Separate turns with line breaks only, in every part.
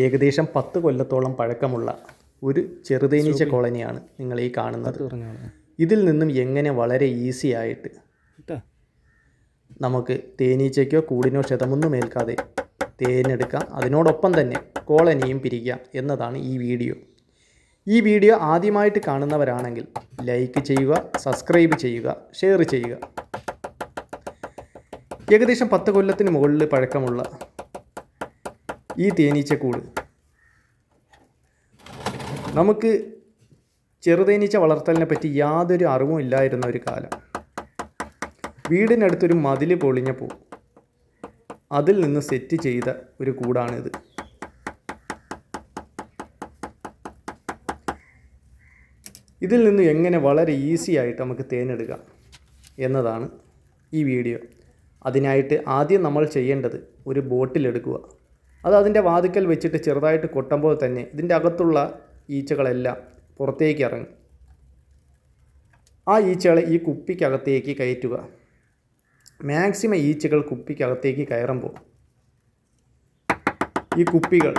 ഏകദേശം പത്ത് കൊല്ലത്തോളം പഴക്കമുള്ള ഒരു ചെറുതേനീച്ച കോളനിയാണ് നിങ്ങൾ ഈ കാണുന്നത്. ഇതിൽ നിന്നും എങ്ങനെ വളരെ ഈസി ആയിട്ട് നമുക്ക് തേനീച്ചയ്ക്കോ കൂടിനോ ക്ഷതമൊന്നും ഏൽക്കാതെ തേനെടുക്കാം. അതിനോടൊപ്പം തന്നെ കോളനിയും പിരിക്കാം എന്നതാണ് ഈ വീഡിയോ. ഈ വീഡിയോ ആദ്യമായിട്ട് കാണുന്നവരാണെങ്കിൽ ലൈക്ക് ചെയ്യുക സബ്സ്ക്രൈബ് ചെയ്യുക ഷെയർ ചെയ്യുക. ഏകദേശം പത്ത് കൊല്ലത്തിന് മുകളിൽ പഴക്കമുള്ള ഈ തേനീച്ചക്കൂട് നമുക്ക് ചെറുതേനീച്ച വളർത്തലിനെ പറ്റി യാതൊരു അറിവും ഇല്ലായിരുന്ന ഒരു കാലം. വീടിനടുത്തൊരു മതിൽ പൊളിഞ്ഞപ്പോൾ അതിൽ നിന്ന് സെറ്റ് ചെയ്ത ഒരു കൂടാണിത്. ഇതിൽ നിന്ന് എങ്ങനെ വളരെ ഈസി ആയിട്ട് നമുക്ക് തേനെടുക്കാം എന്നതാണ് ഈ വീഡിയോ. അതിനായിട്ട് ആദ്യം നമ്മൾ ചെയ്യേണ്ടത് ഒരു ബോട്ടിലെടുക്കുക. അത് അതിന്റെ വാതിക്കൽ വെച്ചിട്ട് ചെറുതായിട്ട് കൊട്ടുമ്പോൾ തന്നെ ഇതിന്റെ അകത്തുള്ള ഈച്ചകളെല്ലാം പുറത്തേക്ക് ഇറങ്ങും. ആ ഈച്ചകളെ ഈ കുപ്പിക്കകത്തേക്ക് കയറ്റുക. മാക്സിമം ഈച്ചകൾ കുപ്പിക്കകത്തേക്ക് കയറുമ്പോൾ ഈ കുപ്പികൾ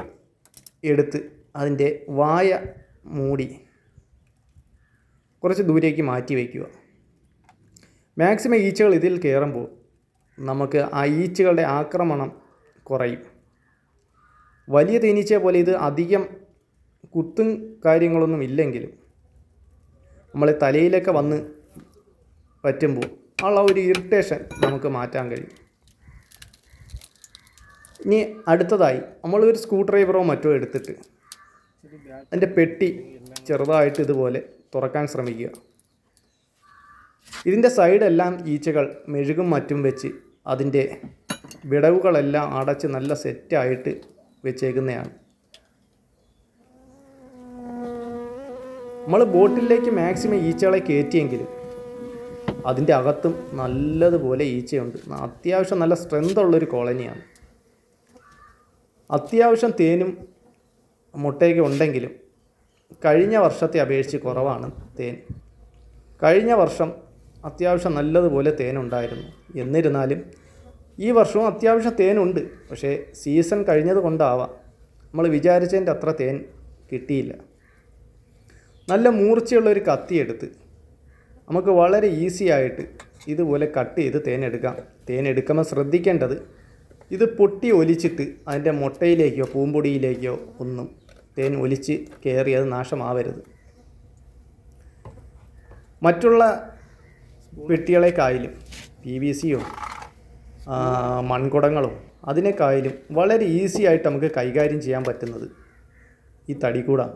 എടുത്ത് അതിന്റെ വായ മൂടി കുറച്ച് ദൂരേക്ക് മാറ്റി വയ്ക്കുക. മാക്സിമം ഈച്ചകൾ ഇതിൽ കയറുമ്പോൾ നമുക്ക് ആ ഈച്ചകളുടെ ആക്രമണം കുറയും. വലിയ തേനീച്ചയെ പോലെ ഇത് അധികം കുത്തും കാര്യങ്ങളൊന്നും ഇല്ലെങ്കിലും നമ്മളെ തലയിലൊക്കെ വന്ന് പറ്റുമ്പോൾ ഉള്ള ഒരു ഇറിറ്റേഷൻ നമുക്ക് മാറ്റാൻ കഴിയും. ഇനി അടുത്തതായി നമ്മളൊരു സ്ക്രൂ ഡ്രൈവറോ മറ്റോ എടുത്തിട്ട് അതിന്റെ പെട്ടി ചെറുതായിട്ട് ഇതുപോലെ തുറക്കാൻ ശ്രമിക്കുക. ഇതിന്റെ സൈഡെല്ലാം ഈച്ചകൾ മെഴുകും മറ്റും വെച്ച് അതിന്റെ വിടവുകളെല്ലാം അടച്ച് നല്ല സെറ്റായിട്ട് വെച്ചേക്കുന്നതാണ്. നമ്മൾ ബോട്ടിലേക്ക് മാക്സിമം ഈച്ചകളെ കയറ്റിയെങ്കിലും അതിന്റെ അകത്തും നല്ലതുപോലെ ഈച്ചയുണ്ട്. അത്യാവശ്യം നല്ല സ്ട്രെങ്ത് ഉള്ളൊരു കോളനിയാണ്. അത്യാവശ്യം തേനും മുട്ടയൊക്കെ ഉണ്ടെങ്കിലും കഴിഞ്ഞ വർഷത്തെ അപേക്ഷിച്ച് കുറവാണ് തേൻ. കഴിഞ്ഞ വർഷം അത്യാവശ്യം നല്ലതുപോലെ തേനുണ്ടായിരുന്നു. എന്നിരുന്നാലും ഈ വർഷവും അത്യാവശ്യം തേനുണ്ട്. പക്ഷേ സീസൺ കഴിഞ്ഞത് കൊണ്ടാവാം. നമ്മൾ വിചാരിച്ചതിന്റെ അത്ര തേൻ കിട്ടിയില്ല. നല്ല മൂർച്ചയുള്ളൊരു കത്തിയെടുത്ത് നമുക്ക് വളരെ ഈസി ആയിട്ട് ഇതുപോലെ കട്ട് ചെയ്ത് തേനെടുക്കാം തേനെടുക്കുമ്പോൾ ശ്രദ്ധിക്കേണ്ടത് ഇത് പൊട്ടി ഒലിച്ചിട്ട് അതിന്റെ മുട്ടയിലേക്കോ പൂമ്പൊടിയിലേക്കോ ഒന്നും തേൻ ഒലിച്ച് കയറി അത് നാശമാവരുത്. മറ്റുള്ള പെട്ടികളെക്കായാലും പി വി സിയോ മൺകുടങ്ങളോ അതിനേക്കായാലും വളരെ ഈസി ആയിട്ട് നമുക്ക് കൈകാര്യം ചെയ്യാൻ പറ്റുന്നത് ഈ തടികൂടാണ്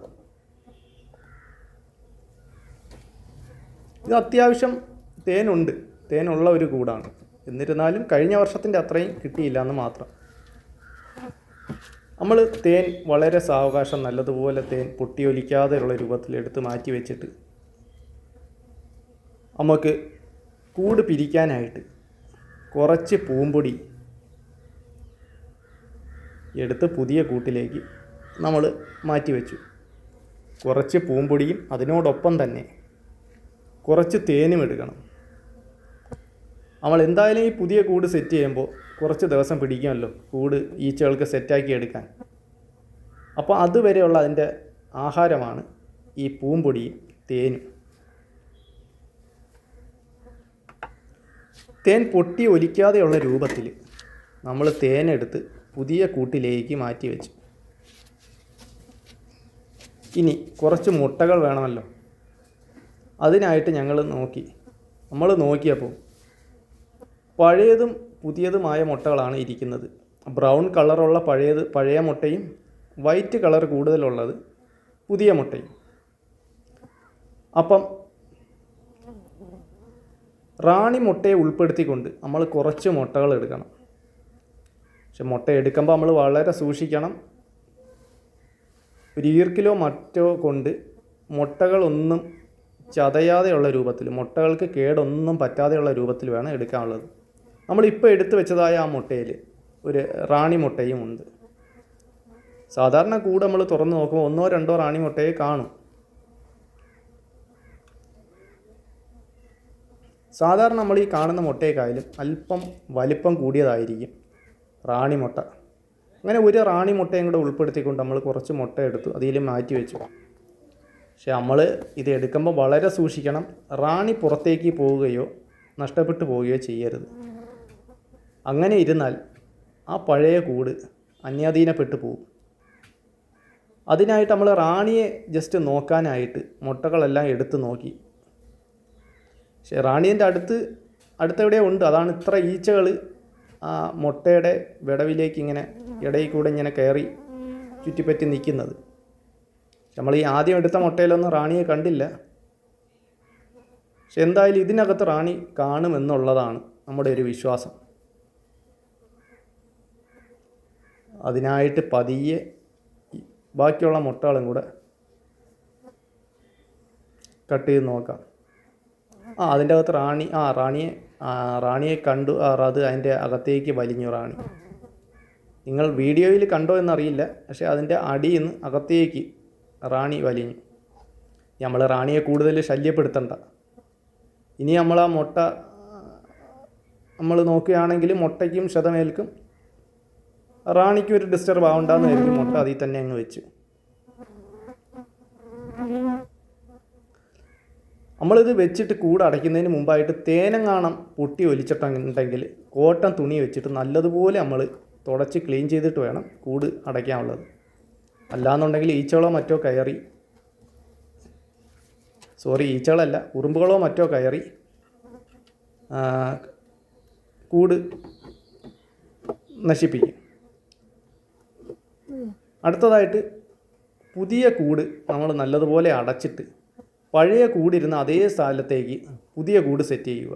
ഇത് അത്യാവശ്യം തേനുണ്ട്. തേനുള്ള ഒരു കൂടാണ്. എന്നിരുന്നാലും കഴിഞ്ഞ വർഷത്തിന്റെ അത്രയും കിട്ടിയില്ല എന്ന് മാത്രം. നമ്മൾ തേൻ വളരെ സാവകാശം നല്ലതുപോലെ തേൻ പൊട്ടിയൊലിക്കാതെയുള്ള രൂപത്തിൽ എടുത്ത് മാറ്റി വെച്ചിട്ട് നമുക്ക് കൂട് പിരിക്കാനായിട്ട് കുറച്ച് പൂമ്പൊടി എടുത്ത് പുതിയ കൂട്ടിലേക്ക് നമ്മൾ മാറ്റി വെച്ചു. കുറച്ച് പൂമ്പൊടിയും അതിനോടൊപ്പം തന്നെ കുറച്ച് തേനും എടുക്കണം. നമ്മൾ എന്തായാലും ഈ പുതിയ കൂട് സെറ്റ് ചെയ്യുമ്പോൾ കുറച്ച് ദിവസം പിടിക്കുമല്ലോ കൂട് ഈച്ചകൾക്ക് സെറ്റാക്കി എടുക്കാൻ. അപ്പോൾ അതുവരെയുള്ള അതിന്റെ ആഹാരമാണ് ഈ പൂമ്പൊടിയും തേനും. തേൻ പൊട്ടി ഒലിക്കാതെയുള്ള രൂപത്തിൽ നമ്മൾ തേനെടുത്ത് പുതിയ കൂട്ടിലേക്ക് മാറ്റി വെച്ചു. ഇനി കുറച്ച് മുട്ടകൾ വേണമല്ലോ. അതിനായിട്ട് ഞങ്ങൾ നോക്കി. നമ്മൾ നോക്കിയപ്പോൾ പഴയതും പുതിയതുമായ മുട്ടകളാണ് ഇരിക്കുന്നത്. ബ്രൗൺ കളറുള്ള പഴയത് പഴയ മുട്ടയും വൈറ്റ് കളർ കൂടുതലുള്ളത് പുതിയ മുട്ടയും. അപ്പം റാണി മുട്ടയെ ഉൾപ്പെടുത്തിക്കൊണ്ട് നമ്മൾ കുറച്ച് മുട്ടകൾ എടുക്കണം. പക്ഷെ മുട്ട എടുക്കുമ്പോൾ നമ്മൾ വളരെ സൂക്ഷിക്കണം. ഒരു ഈർക്കിലോ മറ്റോ കൊണ്ട് മുട്ടകളൊന്നും ചതയാതെയുള്ള രൂപത്തിൽ മുട്ടകൾക്ക് കേടൊന്നും പറ്റാതെയുള്ള രൂപത്തിൽ വേണം എടുക്കാനുള്ളത്. നമ്മളിപ്പോൾ എടുത്തു വെച്ചതായ ആ മുട്ടയിൽ ഒരു റാണി മുട്ടയും ഉണ്ട്. സാധാരണ കൂട് നമ്മൾ തുറന്ന് നോക്കുമ്പോൾ ഒന്നോ രണ്ടോ റാണി മുട്ടയെ കാണും. സാധാരണ നമ്മൾ ഈ കാണുന്ന മുട്ടയെക്കായാലും അല്പം വലിപ്പം കൂടിയതായിരിക്കും. റാണി മുട്ട. അങ്ങനെ ഒരു റാണി മുട്ടയും കൂടെ ഉൾപ്പെടുത്തിക്കൊണ്ട് നമ്മൾ കുറച്ച് മുട്ട എടുത്തു അതിൽ മാറ്റി വെച്ചു. പക്ഷെ നമ്മൾ ഇത് എടുക്കുമ്പോൾ വളരെ സൂക്ഷിക്കണം. റാണി പുറത്തേക്ക് പോവുകയോ നഷ്ടപ്പെട്ടു പോവുകയോ ചെയ്യരുത്. അങ്ങനെ ഇരുന്നാൽ ആ പഴയ കൂട് അന്യാധീനപ്പെട്ടു പോകും. അതിനായിട്ട് നമ്മൾ റാണിയെ ജസ്റ്റ് നോക്കാനായിട്ട് മുട്ടകളെല്ലാം എടുത്തു നോക്കി. പക്ഷേ റാണീന്റെ അടുത്ത് അടുത്തെവിടെയോ ഉണ്ട്. അതാണ് ഇത്ര ഈച്ചകൾ ആ മുട്ടയുടെ വിടവിലേക്ക് ഇങ്ങനെ ഇടയിൽ കൂടെ ഇങ്ങനെ കയറി ചുറ്റിപ്പറ്റി നിൽക്കുന്നത്. നമ്മൾ ഈ ആദ്യം എടുത്ത മുട്ടയിലൊന്നും റാണിയെ കണ്ടില്ല. പക്ഷെ എന്തായാലും ഇതിനകത്ത് റാണി കാണുമെന്നുള്ളതാണ് നമ്മുടെ ഒരു വിശ്വാസം. അതിനായിട്ട് പതിയെ ബാക്കിയുള്ള മുട്ടകളും കൂടെ കട്ട് ചെയ്ത് നോക്കാം. ആ അതിന്റെ അകത്ത് റാണി ആ റാണിയെ റാണിയെ കണ്ടു അത് അതിന്റെ അകത്തേക്ക് വലിഞ്ഞു റാണി. നിങ്ങൾ വീഡിയോയിൽ കണ്ടോ എന്നറിയില്ല പക്ഷേ അതിന്റെ അടിയിൽ നിന്ന് അകത്തേക്ക് റാണി വലിഞ്ഞു. നമ്മൾ റാണിയെ കൂടുതൽ ശല്യപ്പെടുത്തണ്ട. ഇനി നമ്മൾ ആ മുട്ട നമ്മൾ നോക്കുകയാണെങ്കിൽ മുട്ടയ്ക്കും ക്ഷതമേൽക്കും റാണിക്കും ഒരു ഡിസ്റ്റർബ് ആവണ്ടെന്ന് കരുതി മുട്ട അതിൽ തന്നെ അങ്ങ് വെച്ചു. നമ്മളിത് വെച്ചിട്ട് കൂട് അടയ്ക്കുന്നതിന് മുമ്പായിട്ട് തേനങ്ങാണം പൊട്ടി ഒലിച്ചിട്ടുണ്ടെങ്കിൽ കോട്ടൻ തുണി വെച്ചിട്ട് നല്ലതുപോലെ നമ്മൾ തുടച്ച് ക്ലീൻ ചെയ്തിട്ട് വേണം കൂട് അടയ്ക്കാനുള്ളത്. അല്ലാന്നുണ്ടെങ്കിൽ ഈച്ചകളോ മറ്റോ കയറി സോറി ഈച്ചകളല്ല ഉറുമ്പുകളോ മറ്റോ കയറി കൂട് നശിപ്പിക്കും. അടുത്തതായിട്ട് പുതിയ കൂട് നമ്മൾ നല്ലതുപോലെ അടച്ചിട്ട് പഴയ കൂടിരുന്ന അതേ സ്ഥലത്തേക്ക് പുതിയ കൂട് സെറ്റ് ചെയ്യുക.